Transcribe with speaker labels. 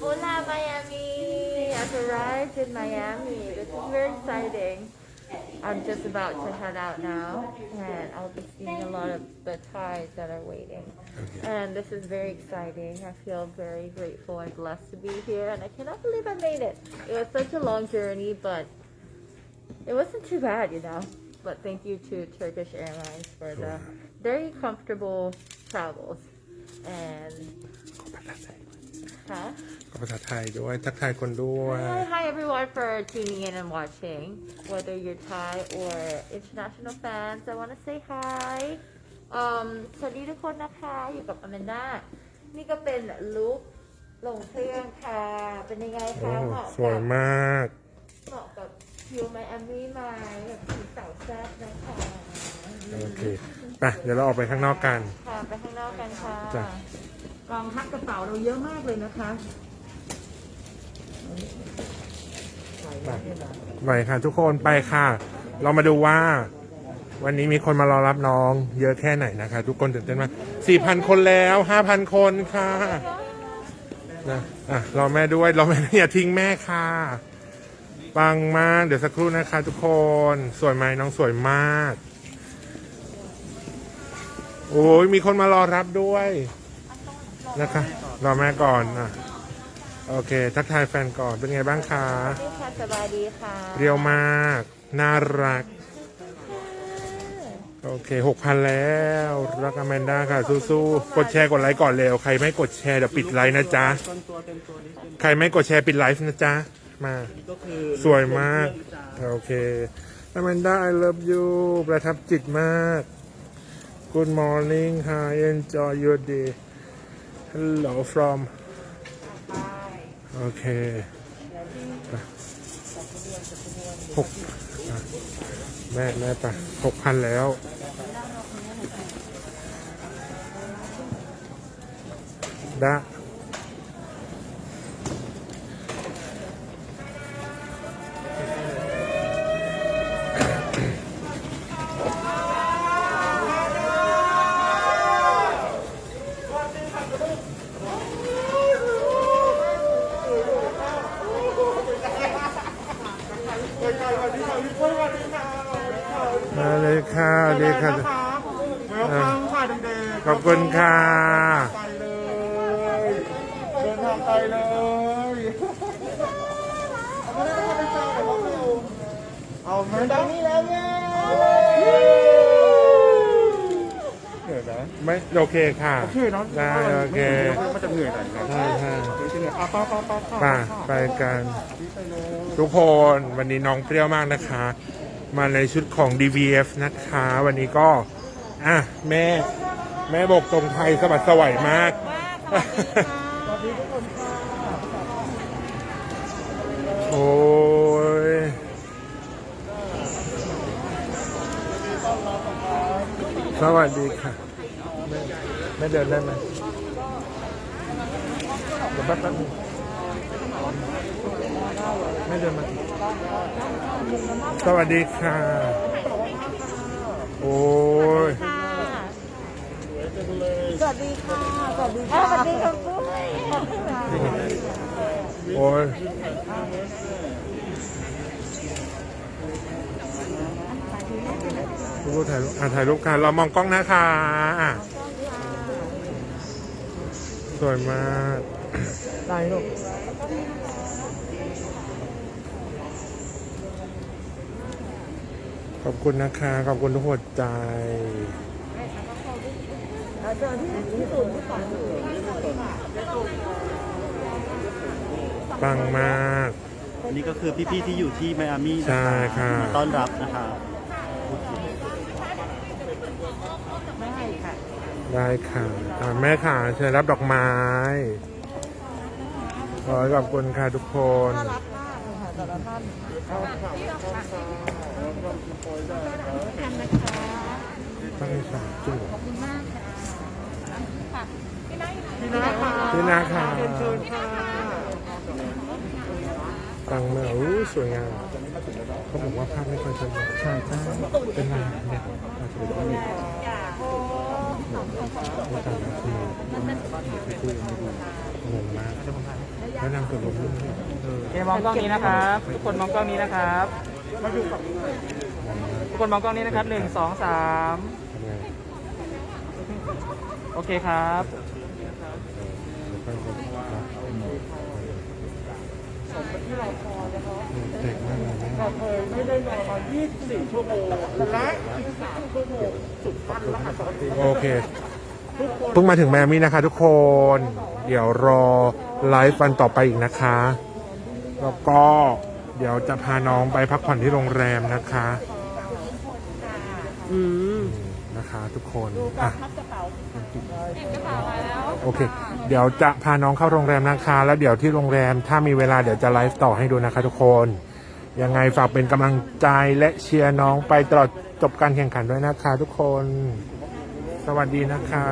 Speaker 1: Hola Miami! I've arrived in Miami. This is very exciting. I'm just about to head out now, and I'll be seeing a lot of the Thais that are waiting. And this is very exciting. I feel very grateful and blessed to be here, and I cannot believe I made it. It was such a long journey, but it wasn't too bad, you know. But thank you to Turkish Airlines for the very comfortable travels. And
Speaker 2: ขอภาษาไทย
Speaker 1: huh?
Speaker 2: ขอภาษาไทยด้วยทักทายคนด้วย
Speaker 1: Hi, hi everyone for tuning in and watching. Whether you're Thai or international fans, I want to say hi. Um, สวัสดีทุกคนนะคะอยู่กับอแมนด้านี่ก็เป็นลุคลงเครื่องค่ะ เป็นยังไง
Speaker 2: โอ้
Speaker 1: คะเหมาะ
Speaker 2: สวย
Speaker 1: กับ
Speaker 2: มาก
Speaker 1: เหมาะกับคิวไมอามี่ไหมแบบสีสาวแซ่บนะคะ
Speaker 2: โอเค ไป เดี๋ยวเราออกไปข้างนอกกัน
Speaker 1: ค่ะ ไปข้างนอกกันค่ะ
Speaker 2: จ้ะ
Speaker 1: กองทัพกระเป๋าเราเยอะมากเลยนะคะ
Speaker 2: ไปไปค่ะทุกคนไปค่ะ เรามาดูว่า วันนี้มีคนมารอรับน้อง เยอะแค่ไหนนะคะ ทุกคนตื่นเต้นมาก4,000คนแล้ว5,000คนค่ะนะอะรอแม่ด้วยรอแม่อย่าทิ้งแม่ค่ะปังมากเดี๋ยวสักครู่นะคะ ทุกคนสวยไหมน้องสวยมาก โอ้ยมีคนมารอรับด้วย นะคะรอแม่ก่อนอะโอเค ทักทายแฟนก่อนเป็นไงบ้างคะ
Speaker 1: สวัสดีค่ะสบายดีค่ะ
Speaker 2: เรียวมาก น่ารัก โอเคหกพันแล้ว รักอแมนด้าค่ะ สู้ๆกดแชร์กดไลค์ก่อนเร็วใครไม่กดแชร์เดี๋ยวปิดไลฟ์นะจ๊ะ
Speaker 3: ต้นตัวเต็มตัวนิดนึง
Speaker 2: ใครไม่กดแชร์ปิดไลฟ์นะจ๊ะ มา
Speaker 3: ก็คือ
Speaker 2: สวยมาก
Speaker 3: เรื่องจ้า
Speaker 2: โอเคอแมนด้า I love you ประทับจิตมาก Good morning ค่ะ enjoy your day Hello from โอเคหกแม่แม่ไปหกพันแล้ว ได้ มาเลยค่ะดีค่ะ
Speaker 3: เวลคัมค่ะเด็ก
Speaker 2: ขอบคุณค่ะ
Speaker 3: ๆไปเลยเดินทางไปเลยเอาไม่ได้ไม่ได้เจอแต่ว่าเราเอาไม่ได้นี่แล้วเนี่ยเหนื่อยไหม
Speaker 2: ไม่โอเคค่ะ
Speaker 3: โอเคเนาะ
Speaker 2: ได้โอเค
Speaker 3: มันจะเหนื่อยหน่อยนะ
Speaker 2: ใช่ใช่
Speaker 3: เดี๋ยวจะเหนื่อยอะไปไปไป
Speaker 2: ไปไปกัน
Speaker 3: ไปเลย
Speaker 2: ทุกคนวันนี้น้องเปรี้ยวมากนะคะ มาในชุดของ DVF นะคะ วันนี้ก็ อะ แม่ แม่บอกตรงไทยสะบัดสวยมาก
Speaker 3: สวัสดีทุกคนค่ะ
Speaker 2: โอ้ยสวัสดีค่ะ แม่แม่เดินได้ไหมเดี๋ยวแป๊บแป๊บนึงแม่เดินมา สวัสดีค่ะ โอ้ย
Speaker 1: สวัสดีค่ะ สวัสดีค่ะ สวัสดีค่ะปุ้ย
Speaker 2: โอ้ยรูปถ่ายรูปอะถ่ายรูปกันเรามองกล้องนะคะอะสวยมาก
Speaker 3: ได้ลูก
Speaker 2: ขอบคุณนะคะ ขอบคุณทุกหัวใจ
Speaker 1: เจอที่ที่ศูนย์ที่สอง
Speaker 2: ปังมาก
Speaker 3: อันนี้ก็คือพี่ๆที่อยู่ที่ไมอามี่
Speaker 2: ใช่
Speaker 3: นะคะ
Speaker 2: ค่ะ
Speaker 3: มาต้อนรับนะคะ
Speaker 1: ได้ค่ะ
Speaker 2: ได้ค่ะอะแม่ค่ะเชิญรับดอกไม้ ขอขอบคุณค่ะทุกคน
Speaker 1: น่ารักมากเลยค่ะแต่ละท่าน เอาค่ะทำนะคะ
Speaker 2: ตั้งสามจุด
Speaker 1: ขอบคุณมากค่ะฝากพี่น้า
Speaker 3: พี่นาค่ะ
Speaker 2: พี่นาค่ะ
Speaker 3: เรียนเชิญค่ะ
Speaker 2: ปังมากอู้สวยงามเขาบอกว่าภาพไม่ค่อยชัดใช่ใช่เป็นไรเนี่ยอาจจะเป็นที่ไม่ต่างกันคือไม่คุยไม่ดูงงมากแล้วนางกดลงรูปด้วย
Speaker 4: โอเคมองกล้องนี้นะครับ ทุกคนมองกล้องนี้นะครับ ทุกคนมองกล้องนี้นะครับหนึ่งสองสามโอเคครับ
Speaker 2: แล้วก็กดรับเด็กมากเลยนะ
Speaker 3: เคยไม่ได้นอนมา24 ชั่วโมงและอีก3ชั่วโมงสุดพันรหัสปกติ
Speaker 2: โอเคเพิ่งมาถึงแมมี่นะคะทุกคน เดี๋ยวรอไลฟ์วันต่อไปอีกนะคะ แล้วก็ เดี๋ยวจะพาน้องไปพักผ่อนที่โรงแรมนะคะ
Speaker 4: อืม
Speaker 2: นะคะ ทุกคนอะโอเค เดี๋ยวจะพาน้องเข้าโรงแรมนะคะ แล้วเดี๋ยวที่โรงแรมถ้ามีเวลาเดี๋ยวจะไลฟ์ต่อให้ดูนะคะ ทุกคนยังไงฝากเป็นกำลังใจและเชียร์น้องไปตลอดจบการแข่งขันด้วยนะคะ ทุกคน สวัสดีนะคะ